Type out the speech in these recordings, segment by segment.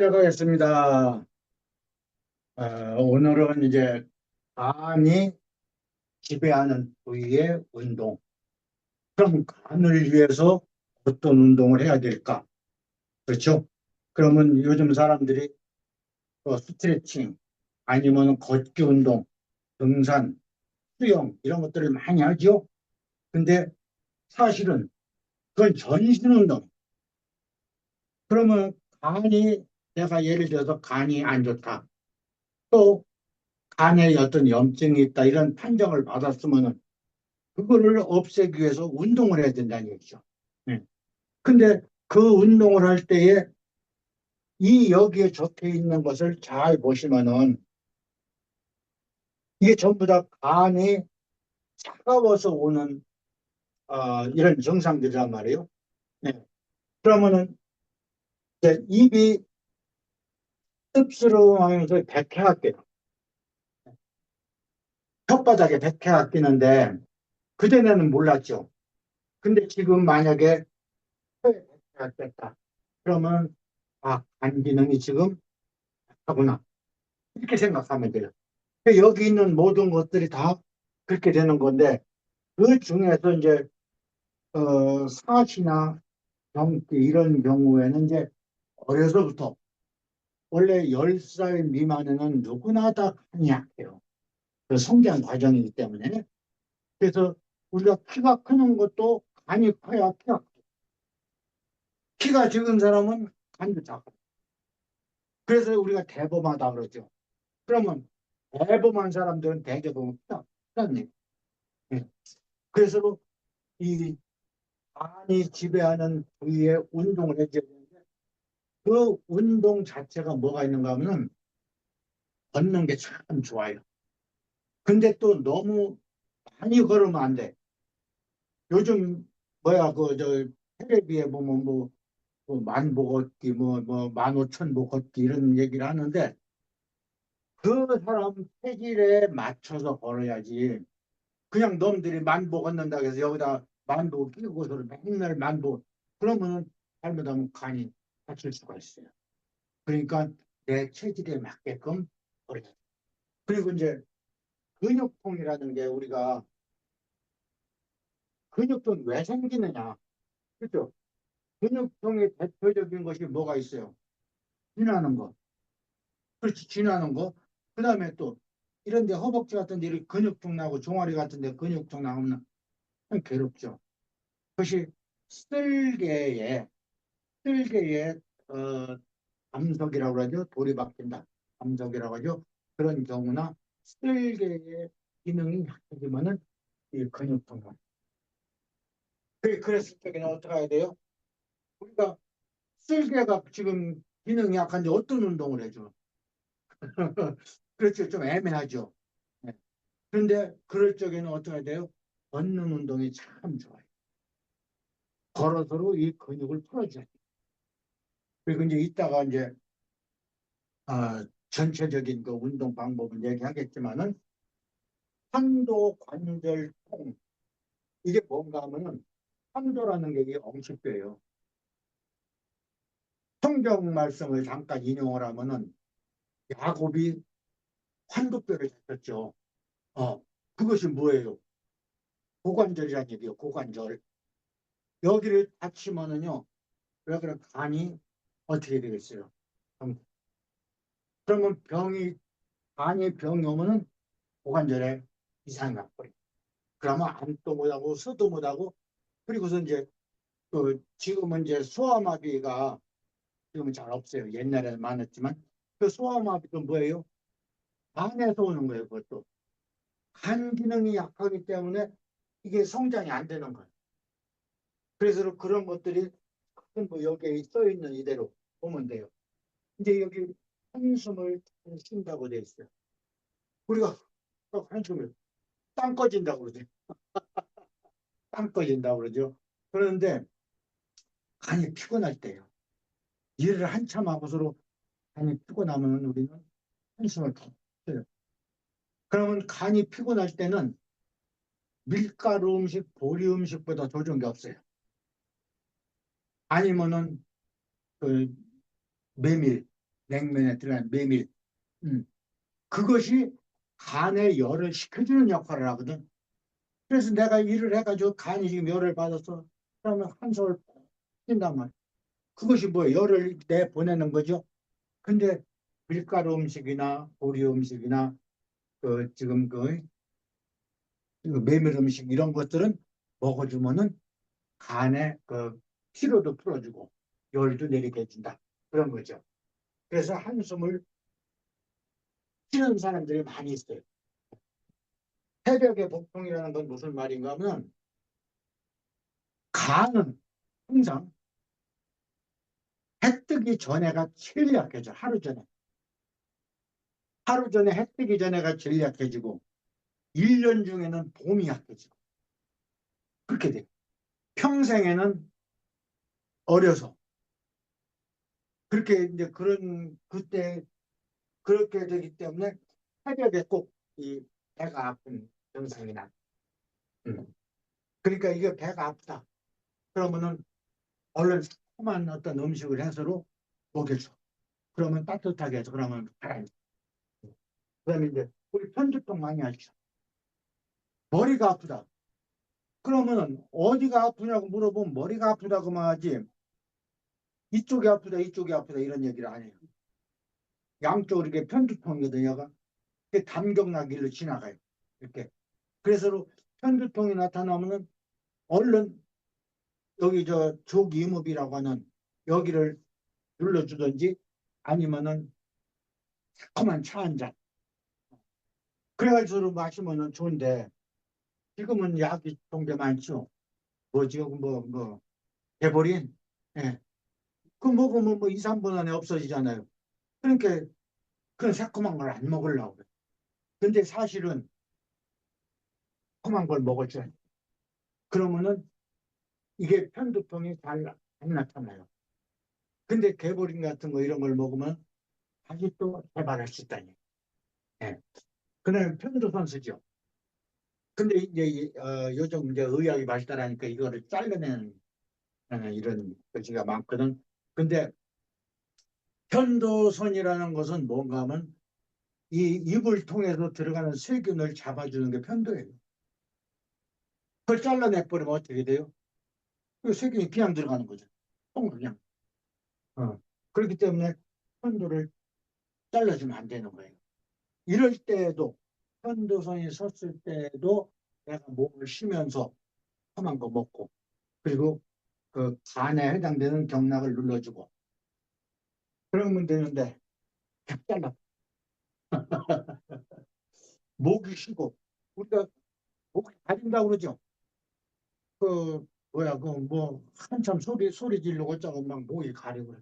시작하겠습니다. 어, 오늘은 이제 간이 지배하는 부위의 운동. 그럼 간을 위해서 어떤 운동을 해야 될까? 그렇죠? 그러면 요즘 사람들이 또 스트레칭 아니면 걷기 운동, 등산, 수영 이런 것들을 많이 하죠. 근데 사실은 그건 전신 운동. 그러면 간이 내가 예를 들어서 간이 안 좋다. 또 간에 어떤 염증이 있다. 이런 판정을 받았으면은 그거를 없애기 위해서 운동을 해야 된다는 얘기죠. 네. 근데 그 운동을 할 때에 이 여기에 적혀 있는 것을 잘 보시면은 이게 전부 다 간이 차가워서 오는 어, 이런 증상들이란 말이에요. 네. 그러면은 이제 입이 씁쓸하면서 백해가 끼요. 혓바닥에 백해가 끼는데 그전에는 몰랐죠. 근데 지금 만약에 혀에 백해가 꼈다. 그러면 아, 간 기능이 지금 하구나. 이렇게 생각하면 돼요. 여기 있는 모든 것들이 다 그렇게 되는 건데 그 중에서 이제 어, 사시나 병기 이런 경우에는 이제 어려서부터 원래 10살 미만에는 누구나 다 약해요. 그 성장 과정이기 때문에. 그래서 우리가 키가 크는 것도 간이 커야 키가 커요. 키가 적은 사람은 간도 작아요. 그래서 우리가 대범하다 그러죠. 그러면 대범한 사람들은 대개보면 키가 크다는 얘기. 예. 그래서 이 간이 지배하는 부위에 운동을 해줘야 그 운동 자체가 뭐가 있는가 하면 걷는 게 참 좋아요. 근데 또 너무 많이 걸으면 안 돼. 요즘 뭐야 그 저 텔레비에 보면 뭐, 뭐 만보 걷기 뭐뭐 만오천보 걷기 이런 얘기를 하는데 그 사람 체질에 맞춰서 걸어야지. 그냥 놈들이 만보 걷는다고 해서 여기다 만보 끼고서 맨날 만보 그러면은 잘못하면 간이 다칠 수가 있어요. 그러니까 내 체질에 맞게끔 돼. 그리고 이제 근육통이라는 게 우리가 근육통 왜 생기느냐 그렇죠? 근육통의 대표적인 것이 뭐가 있어요? 지나는 거 그렇지 지나는 거 그 다음에 또 이런 데 허벅지 같은 데 이렇게 근육통 나고 종아리 같은 데 근육통 나오면 괴롭죠 그것이 쓸개에 쓸개에 어, 암석이라고 하죠 돌이 박힌다 암석이라고 하죠 그런 경우나 쓸개의 기능이 약해지면은 이 근육통 가 그랬을 때는 어떻게 해야 돼요? 우리가 쓸개가 지금 기능이 약한데 어떤 운동을 해줘? 그렇죠. 좀 애매하죠. 네. 그런데 그럴 적에는 어떻게 해야 돼요? 걷는 운동이 참 좋아요. 걸어서로 이 근육을 풀어줘야 돼요. 그리고 이제 이따가 이제 아, 전체적인 그 운동 방법을 얘기하겠지만은 한도 관절통 이게 뭔가 하면은 한도라는 게 이게 엄식뼈예요. 성경 말씀을 잠깐 인용을 하면은 야곱이 환도뼈를 잡혔죠. 어, 그것이 뭐예요? 고관절이라는 얘기예요. 고관절. 여기를 다치면은요. 왜 그래 간이 어떻게 되겠어요? 그러면 병이 간이 병이 오면은 고관절에 이상이 나버려. 그러면 안도 못하고 서도 못하고 그리고서 이제 그 지금은 이제 소아마비가 지금은 잘 없어요. 옛날에는 많았지만 그 소아마비도 뭐예요? 간에서 오는 거예요. 그것도 간 기능이 약하기 때문에 이게 성장이 안 되는 거예요. 그래서 그런 것들이 뭐 여기에 써 있는 이대로 보면 돼요. 이제 여기 한숨을 쉰다고 돼 있어요. 우리가 한숨을 땅 꺼진다고 그러죠. 땅 꺼진다고 그러죠. 그런데 간이 피곤할 때요. 일을 한참 하고서로 간이 피곤하면 우리는 한숨을 더 쉬어요. 그러면 간이 피곤할 때는 밀가루 음식, 보리 음식보다 더 좋은 게 없어요. 아니면은 그 메밀, 냉면에 들어간 메밀. 음. 그것이 간에 열을 식혀주는 역할을 하거든. 그래서 내가 일을 해가지고 간이 지금 열을 받아서 그러면 한솔 뛴단 말이야. 그것이 뭐 열을 내 보내는 거죠. 근데 밀가루 음식이나 보리 음식이나 그 지금 그, 그 메밀 음식 이런 것들은 먹어주면은 간에 그 피로도 풀어주고 열도 내리게 해준다 그런 거죠. 그래서 한숨을 쉬는 사람들이 많이 있어요. 새벽의 복통이라는 건 무슨 말인가 하면 간은 항상 해 뜨기 전에가 제일 약해져 하루 전에 하루 전에 해 뜨기 전에가 제일 약해지고 1년 중에는 봄이 약해지고 그렇게 돼 평생에는 어려서 그렇게 이제 그런 그때 그렇게 되기 때문에 새벽에 꼭 이 배가 아픈 증상이 나. 음. 그러니까 이게 배가 아프다. 그러면은 얼른 새콤한 어떤 음식을 해서로 먹여줘. 그러면 따뜻하게 해서 그러면. 그다음에 이제 우리 편두통 많이 하시죠. 머리가 아프다. 그러면은 어디가 아프냐고 물어보면 머리가 아프다고만 하지 이쪽이 아프다 이쪽이 아프다 이런 얘기를 안 해요. 양쪽으로 이렇게 편두통이거든요. 그 담경나길로 지나가요. 이렇게. 그래서 편두통이 나타나면은 얼른 여기 저 조기임업이라고 하는 여기를 눌러주든지 아니면은 새콤한 차 한 잔. 그래가지고 마시면은 좋은데 지금은 약이 종류 많죠. 뭐지 뭐뭐 개보린 예. 그 먹으면 뭐 2, 3분 안에 없어지잖아요. 그러니까 그런 새콤한 걸 안 먹으려고 그래. 근데 사실은 새콤한 걸 먹어줘야 돼. 그러면은 이게 편두통이 잘 안 나타나요. 근데 개보린 같은 거 이런 걸 먹으면 다시 또 재발할 수 있다니. 예. 그날 편두선 쓰죠. 근데 이제 이- 어, 요즘 이제 의학이 발달하니까 이거를 잘라내는 어, 이런 글씨가 많거든. 근데 편도선이라는 것은 뭔가 하면 이 입을 통해서 들어가는 세균을 잡아주는 게 편도예요. 그걸 잘라내버리면 어떻게 돼요? 그 세균이 그냥 들어가는 거죠. 통 그냥. 어. 그렇기 때문에 편도를 잘라주면 안 되는 거예요. 이럴 때에도 편도선이 섰을 때에도 내가 몸을 쉬면서 험한 거 먹고 그리고 그 간에 해당되는 경락을 눌러주고 그러면 되는데 딱 잘라 목이 쉬고 우리가 목이 가린다고 그러죠. 그 뭐야 그 뭐 한참 소리 소리 지르고 어쩌고 막 목이 가리고 그래.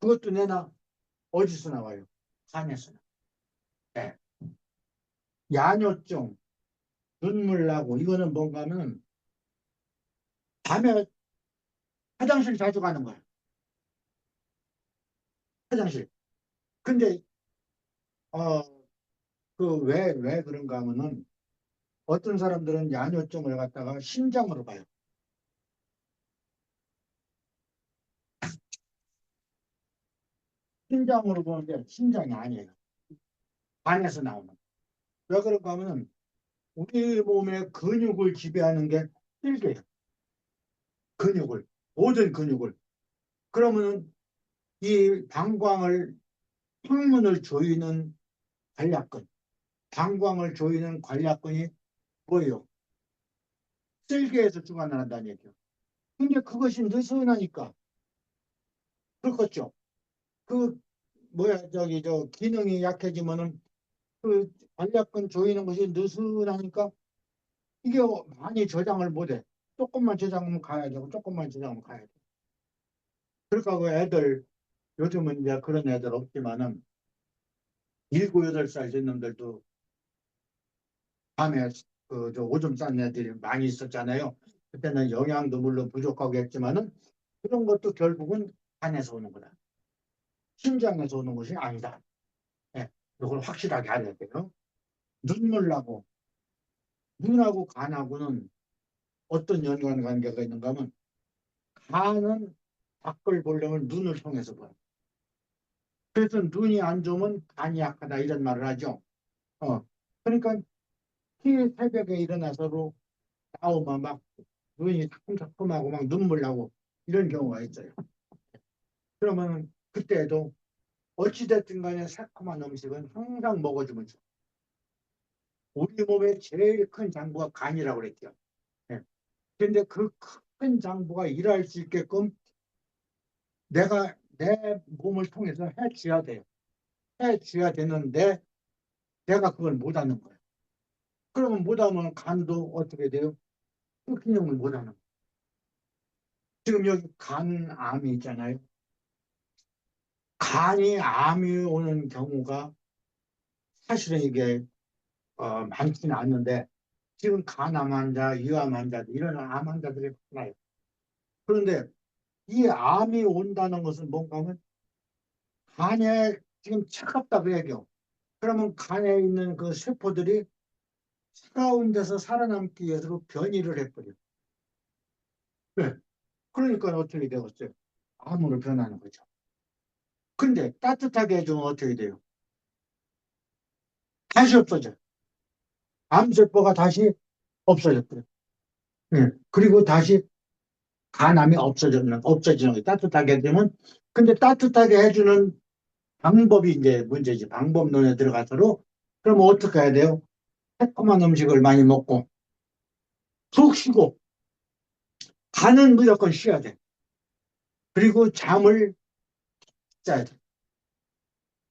그것도 내나 어디서 나와요? 간에서 나. 네. 야뇨증, 눈물 나고 이거는 뭔가 하면 밤에 화장실 자주 가는 거야. 화장실. 근데 어그왜왜 그런가 하면은 어떤 사람들은 야뇨증을 갖다가 심장으로 봐요. 심장으로 보는데 심장이 아니에요. 간에서 나오는. 왜 그런가 하면은 우리 몸의 근육을 지배하는 게 필개예요. 근육을 모든 근육을. 그러면은 이 방광을 항문을 조이는 관략근, 방광을 조이는 관략근이 뭐예요? 쓸개에서 주관한다는 얘기죠. 근데 그것이 느슨하니까 그렇겠죠. 그 뭐야 저기 저 기능이 약해지면은 그 관략근 조이는 것이 느슨하니까 이게 많이 저장을 못해. 조금만 저장하면 가야 되고 조금만 저장하면 가야 돼. 그러니까 그 애들 요즘은 이제 그런 애들 없지만은 일곱 여덟 살 된 놈들도 밤에 그저 오줌 싼 애들이 많이 있었잖아요. 그때는 영양도 물론 부족하고 했지만은 그런 것도 결국은 간에서 오는 거다. 심장에서 오는 것이 아니다. 예, 이걸 확실하게 알아야 돼요. 눈물 나고 눈하고 간하고는 어떤 연관 관계가 있는가 하면 간은 밖을 보려면 눈을 통해서 봐요. 그래서 눈이 안 좋으면 간이 약하다 이런 말을 하죠. 어, 그러니까 히 새벽에 일어나서도 나오면 막 눈이 사큼사큼하고 막 눈물 나고 이런 경우가 있어요. 그러면 그때도 어찌됐든 간에 새콤한 음식은 항상 먹어주면 좋아. 우리 몸의 제일 큰 장부가 간이라고 그랬죠. 예. 근데 그 큰 장부가 일할 수 있게끔 내가 내 몸을 통해서 해줘야 돼요. 해줘야 되는데 내가 그걸 못하는 거예요. 그러면 못하면 간도 어떻게 돼요? 그 기능을 못하는 거예요. 지금 여기 간암이 있잖아요. 간이 암이 오는 경우가 사실은 이게 어, 많지는 않는데 지금 간암 환자, 위암 환자들 이런 암 환자들이 많아요. 그런데 이 암이 온다는 것은 뭔가 하면 간에 지금 차갑다고 얘기해요. 그러면 간에 있는 그 세포들이 차가운 데서 살아남기 위해서 변이를 해버려요. 네. 그러니까 어떻게 되겠어요? 암으로 변하는 거죠. 근데 따뜻하게 해주면 어떻게 돼요? 다시 없어져요. 암세포가 다시 없어졌고요. 예. 그리고 다시 간암이 없어지는, 없어지는 거예요. 따뜻하게 해주면. 근데 따뜻하게 해주는 방법이 이제 문제지. 방법론에 들어가서로. 그러면 어떻게 해야 돼요? 새콤한 음식을 많이 먹고, 푹 쉬고, 간은 무조건 쉬어야 돼. 그리고 잠을 자야 돼.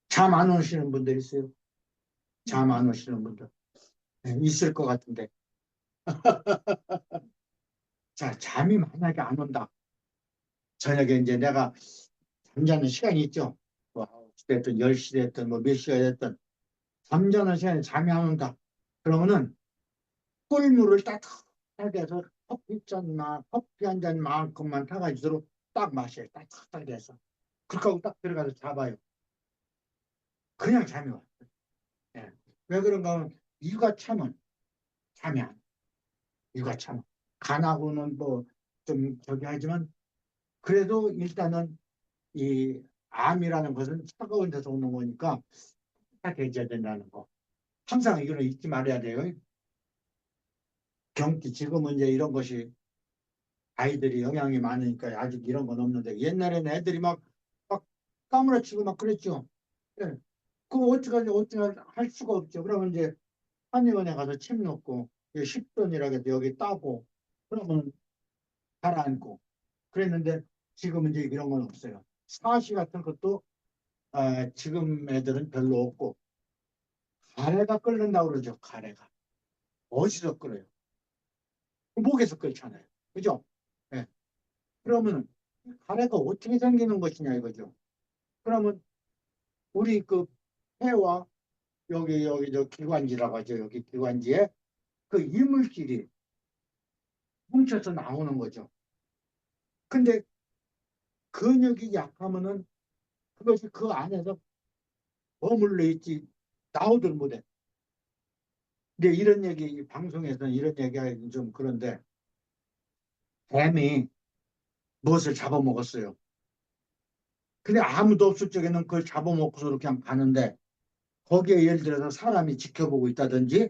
잠 안 오시는 분들 있어요? 잠 안 오시는 분들. 네, 있을 것 같은데. 자, 잠이 만약에 안 온다. 저녁에 이제 내가 잠자는 시간이 있죠. 뭐 9시 됐든 10시 됐든 뭐 몇 시가 됐든 잠자는 시간에 잠이 안 온다. 그러면은 꿀물을 따뜻하게 해서 커피 잔만 커피 한 잔만큼만 타가지고 딱 마셔요. 따뜻하게 해서. 그렇게 하고 딱 들어가서 잡아요. 그냥 잠이 와요. 예. 왜 그런가 하면 잠이 안 와요. 이가 차면. 간하고는 뭐 좀 저기 하지만 그래도 일단은 이 암이라는 것은 차가운 데서 오는 거니까 딱 해줘야 된다는 거. 항상 이거는 잊지 말아야 돼요. 경기 지금은 이제 이런 것이 아이들이 영향이 많으니까 아직 이런 건 없는데 옛날에는 애들이 막, 막 까무러치고 막 그랬죠. 예. 그거 어떡하지, 어떻게 할 수가 없죠. 그러면 이제 한의원에 가서 침 넣고 10돈이라고 해서 여기 따고 그러면 가라앉고 그랬는데 지금은 이제 이런 건 없어요. 사시 같은 것도 아, 지금 애들은 별로 없고 가래가 끓는다고 그러죠. 가래가 어디서 끓어요? 목에서 끓잖아요. 그죠? 예. 그러면 가래가 어떻게 생기는 것이냐 이거죠. 그러면 우리 그 폐와 여기 여기 저 기관지라고 하죠. 여기 기관지에 그 이물질이 뭉쳐서 나오는 거죠. 근데 근육이 약하면은 그것이 그 안에서 머물러 있지 나오들 못해. 근데 이런 얘기 방송에서는 이런 얘기하기 좀 그런데 뱀이 무엇을 잡아먹었어요. 근데 아무도 없을 적에는 그걸 잡아먹고서 그냥 가는데 거기에 예를 들어서 사람이 지켜보고 있다든지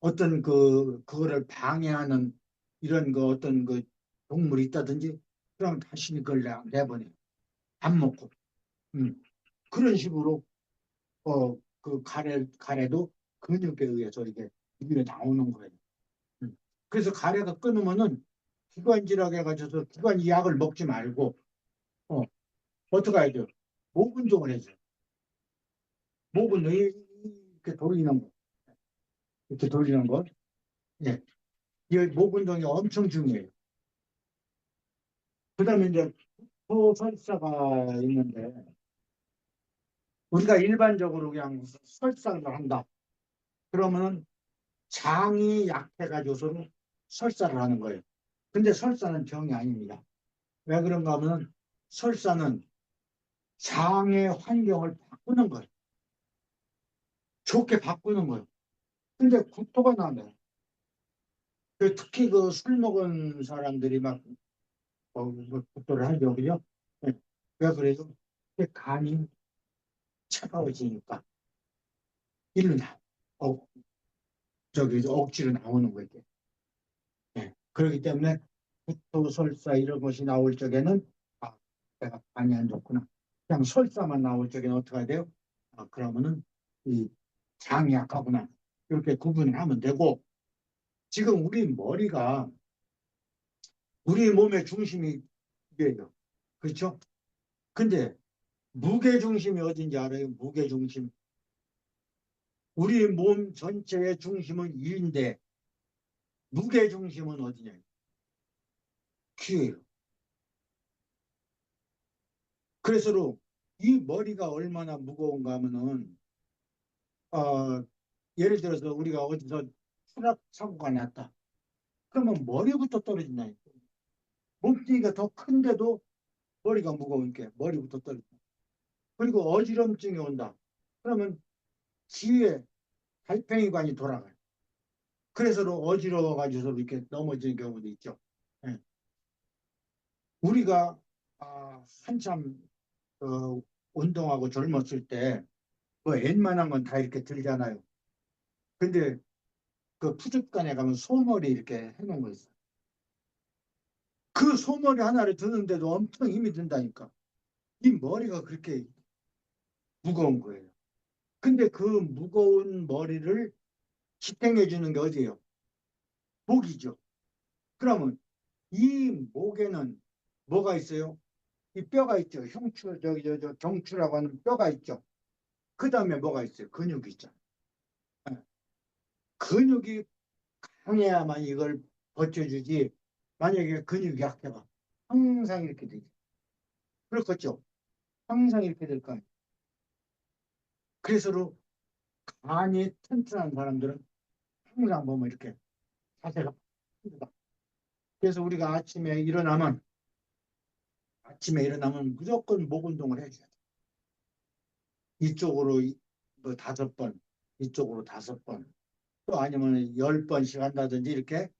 어떤 그 그거를 방해하는 이런 그 어떤 그 동물이 있다든지 그럼 다시 그걸 내- 내보내 안 먹고 음. 그런 식으로 어 그 가래 가래도 근육에 의해서 이게 이게 나오는 거예요. 음. 그래서 가래가 끊으면은 기관지라고 해가지고 기관지 약을 먹지 말고 어 어떻게 해야 돼요? 목 운동을 해줘. 목 운동 이- 이렇게 돌리는 거 이렇게 돌리는 거. 예. 이 목 운동이 엄청 중요해요. 그 다음에 이제 소설사가 있는데 우리가 일반적으로 그냥 설사를 한다. 그러면은 장이 약해가지고서는 설사를 하는 거예요. 근데 설사는 병이 아닙니다. 왜 그런가 하면 설사는 장의 환경을 바꾸는 거예요. 좋게 바꾸는 거예요. 근데 구토가 나면 그 특히 그 술 먹은 사람들이 막 어, 뭐 구토를 하죠, 그죠? 네. 왜 그래요? 그 간이 차가워지니까 일로 나, 어, 저기 억지로 나오는 거예요. 예, 그렇기 때문에 구토, 설사 이런 것이 나올 적에는 아, 내가 많이 안 좋구나. 그냥 설사만 나올 적에는 어떻게 해야 돼요? 아, 그러면은 이 장이 약하구나. 이렇게 구분을 하면 되고 지금 우리 머리가 우리 몸의 중심이 이게요. 그렇죠? 근데 무게 중심이 어딘지 알아요? 무게 중심. 우리 몸 전체의 중심은 이인데 무게 중심은 어디냐? 귀예요. 그래서 이 머리가 얼마나 무거운가 하면은 어, 예를 들어서 우리가 어디서 추락 사고가 났다. 그러면 머리부터 떨어진다. 몸뚱이가 더 큰데도 머리가 무거우니까 머리부터 떨어진다. 그리고 어지럼증이 온다. 그러면 뒤에 달팽이관이 돌아가요. 그래서 어지러워가지고 이렇게 넘어지는 경우도 있죠. 예. 우리가 아, 한참 어, 운동하고 젊었을 때, 뭐 웬만한 건 다 이렇게 들잖아요. 근데 그 푸줍간에 가면 소머리 이렇게 해놓은 거 있어요. 그 소머리 하나를 드는데도 엄청 힘이 든다니까. 이 머리가 그렇게 무거운 거예요. 근데 그 무거운 머리를 지탱해 주는 게 어디예요? 목이죠. 그러면 이 목에는 뭐가 있어요? 이 뼈가 있죠. 흉추, 저기, 저, 저, 경추라고 하는 뼈가 있죠. 그 다음에 뭐가 있어요? 근육이 있잖아요. 예. 근육이 강해야만 이걸 버텨주지. 만약에 근육이 약해봐. 항상 이렇게 되죠. 그렇겠죠? 항상 이렇게 될 거 아니에요. 그래서 간이 튼튼한 사람들은 항상 보면 이렇게 자세가. 그래서 우리가 아침에 일어나면 아침에 일어나면 무조건 목 운동을 해줘야 돼. 이쪽으로 이- 뭐 다섯 번, 이쪽으로 다섯 번, 또 아니면 열 번씩 한다든지 이렇게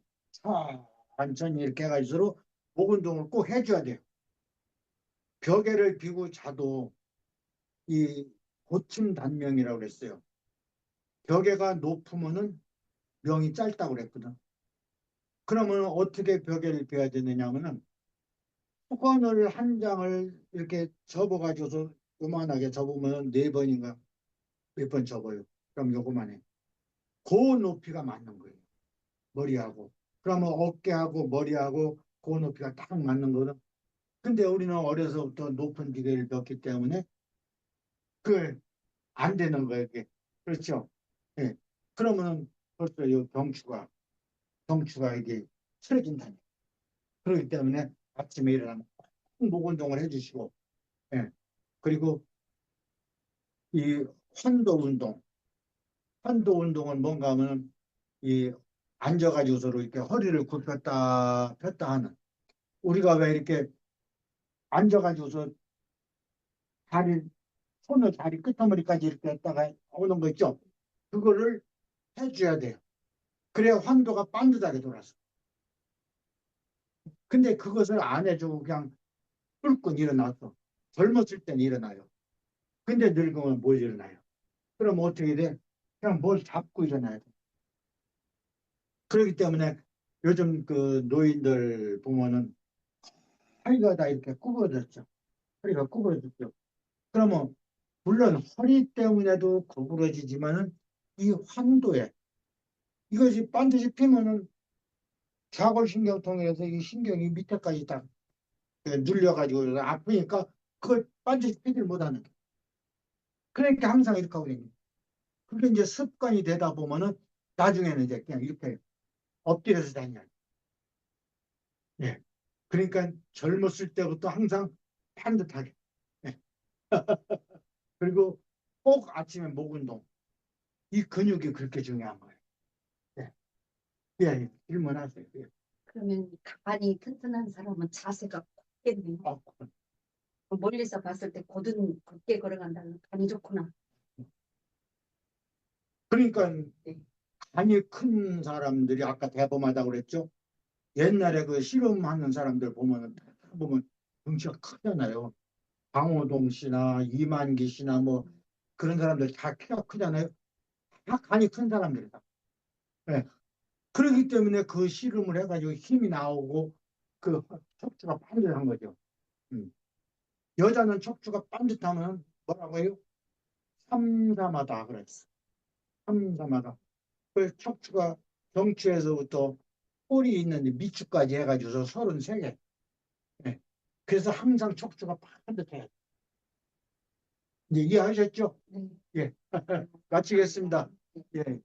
천천히 이렇게 해가지고 목 운동을 꼭 해줘야 돼요. 벽에를 비고 자도 이 고침 단명이라고 그랬어요. 벽에가 높으면은 명이 짧다고 그랬거든. 그러면 어떻게 벽에를 비워야 되느냐면은 수건을 한 장을 이렇게 접어가지고서 요만하게 접으면 네 번인가 몇 번 접어요. 그럼 요거만 해. 그 높이가 맞는 거예요. 머리하고. 그러면 어깨하고 머리하고 그 높이가 딱 맞는 거는. 근데 우리는 어려서부터 높은 기계를 배웠기 때문에 그안 되는 거예요. 이게. 그렇죠? 예. 그러면 벌써 이 경추가 경추가 이게 틀어진다니. 그렇기 때문에 아침에 일어나면 꼭 목 운동을 해주시고, 예. 그리고 이 환도 운동, 환도 운동은 뭔가 하면 이 앉아가지고 서로 이렇게 허리를 굽혔다 폈다 하는 우리가 왜 이렇게 앉아가지고서 다리 손을 다리 끝머리까지 이렇게 했다가 오는 거 있죠? 그거를 해줘야 돼요. 그래야 환도가 반듯하게 돌아서. 근데 그것을 안 해주고 그냥 뿔끈 일어났어. 젊었을 땐 일어나요. 근데 늙으면 못 일어나요. 그럼 어떻게 돼? 그냥 뭘 잡고 일어나야 돼. 그렇기 때문에 요즘 그 노인들 보면은 허리가 다 이렇게 구부러졌죠. 허리가 구부러졌죠. 그러면 물론 허리 때문에도 구부러지지만은 이 환도에 이것이 반드시 피면은 좌골신경통에서 이 신경이 밑에까지 딱 눌려가지고 아프니까 그걸 반드시 피질 못하는 게. 그러니까 항상 이렇게 하고 있는 그게 이제 습관이 되다 보면은 나중에는 이제 그냥 이렇게 엎드려서 다녀요. 예. 그러니까 젊었을 때부터 항상 반듯하게. 예. 그리고 꼭 아침에 목 운동. 이 근육이 그렇게 중요한 거예요. 예. 예, 예. 질문하세요. 예. 그러면 간이 튼튼한 사람은 자세가 곱겠네요. 아, 멀리서 봤을 때 곧은 곱게 걸어간다는 간이 좋구나. 그러니까 네. 간이 큰 사람들이 아까 대범하다고 그랬죠. 옛날에 그 실험하는 사람들 보면은 다 보면 덩치가 크잖아요. 강호동 씨나 이만기 씨나 뭐 그런 사람들 다 키가 크잖아요. 다 간이 큰 사람들이다. 예. 그렇기 때문에 그 씨름을 해가지고 힘이 나오고 그 척추가 반듯한 거죠. 음. 여자는 척추가 반듯하면 뭐라고 해요? 삼삼하다 그랬어. 삼삼하다. 그 척추가 경추에서부터 꼬리 있는데 밑줄까지 해가지고서 33개. 예. 그래서 항상 척추가 반듯해야 돼. 이제 이해하셨죠? 네. 예. 마치겠습니다. 예.